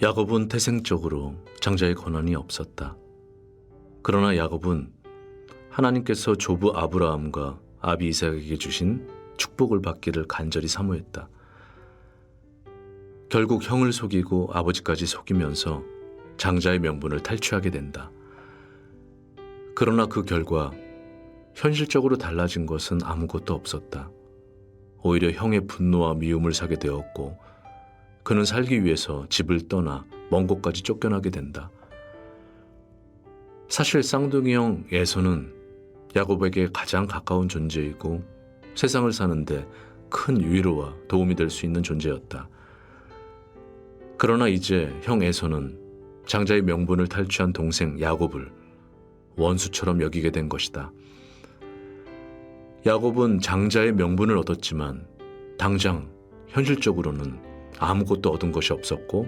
야곱은 태생적으로 장자의 권한이 없었다. 그러나 야곱은 하나님께서 조부 아브라함과 아비 이삭에게 주신 축복을 받기를 간절히 사모했다. 결국 형을 속이고 아버지까지 속이면서 장자의 명분을 탈취하게 된다. 그러나 그 결과 현실적으로 달라진 것은 아무것도 없었다. 오히려 형의 분노와 미움을 사게 되었고 그는 살기 위해서 집을 떠나 먼 곳까지 쫓겨나게 된다. 사실 쌍둥이 형 에서는 야곱에게 가장 가까운 존재이고 세상을 사는데 큰 위로와 도움이 될 수 있는 존재였다. 그러나 이제 형 에서는 장자의 명분을 탈취한 동생 야곱을 원수처럼 여기게 된 것이다. 야곱은 장자의 명분을 얻었지만 당장 현실적으로는 아무것도 얻은 것이 없었고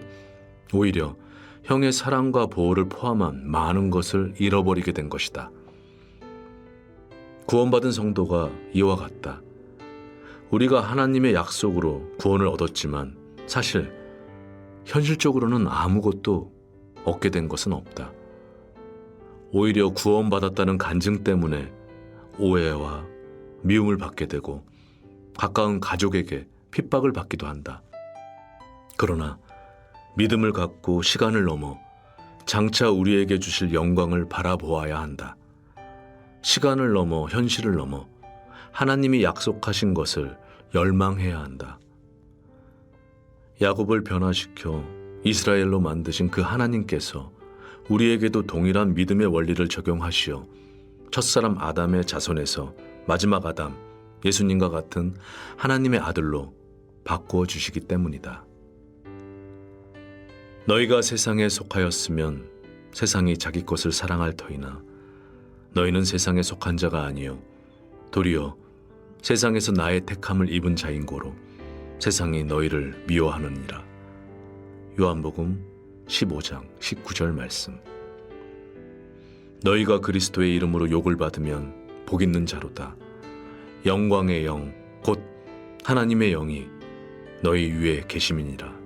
오히려 형의 사랑과 보호를 포함한 많은 것을 잃어버리게 된 것이다. 구원받은 성도가 이와 같다. 우리가 하나님의 약속으로 구원을 얻었지만 사실 현실적으로는 아무것도 얻게 된 것은 없다. 오히려 구원받았다는 간증 때문에 오해와 미움을 받게 되고 가까운 가족에게 핍박을 받기도 한다. 그러나 믿음을 갖고 시간을 넘어 장차 우리에게 주실 영광을 바라보아야 한다. 시간을 넘어 현실을 넘어 하나님이 약속하신 것을 열망해야 한다. 야곱을 변화시켜 이스라엘로 만드신 그 하나님께서 우리에게도 동일한 믿음의 원리를 적용하시어 첫사람 아담의 자손에서 마지막 아담, 예수님과 같은 하나님의 아들로 바꾸어 주시기 때문이다. 너희가 세상에 속하였으면 세상이 자기 것을 사랑할 터이나 너희는 세상에 속한 자가 아니요 도리어 세상에서 나의 택함을 입은 자인 고로 세상이 너희를 미워하느니라. 요한복음 15장 19절 말씀. 너희가 그리스도의 이름으로 욕을 받으면 복 있는 자로다. 영광의 영, 곧 하나님의 영이 너희 위에 계심이니라.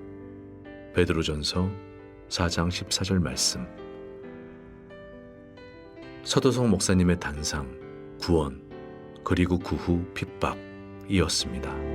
베드로전서 4장 14절 말씀. 서도성 목사님의 단상, 구원, 그리고 그 후 핍박이었습니다.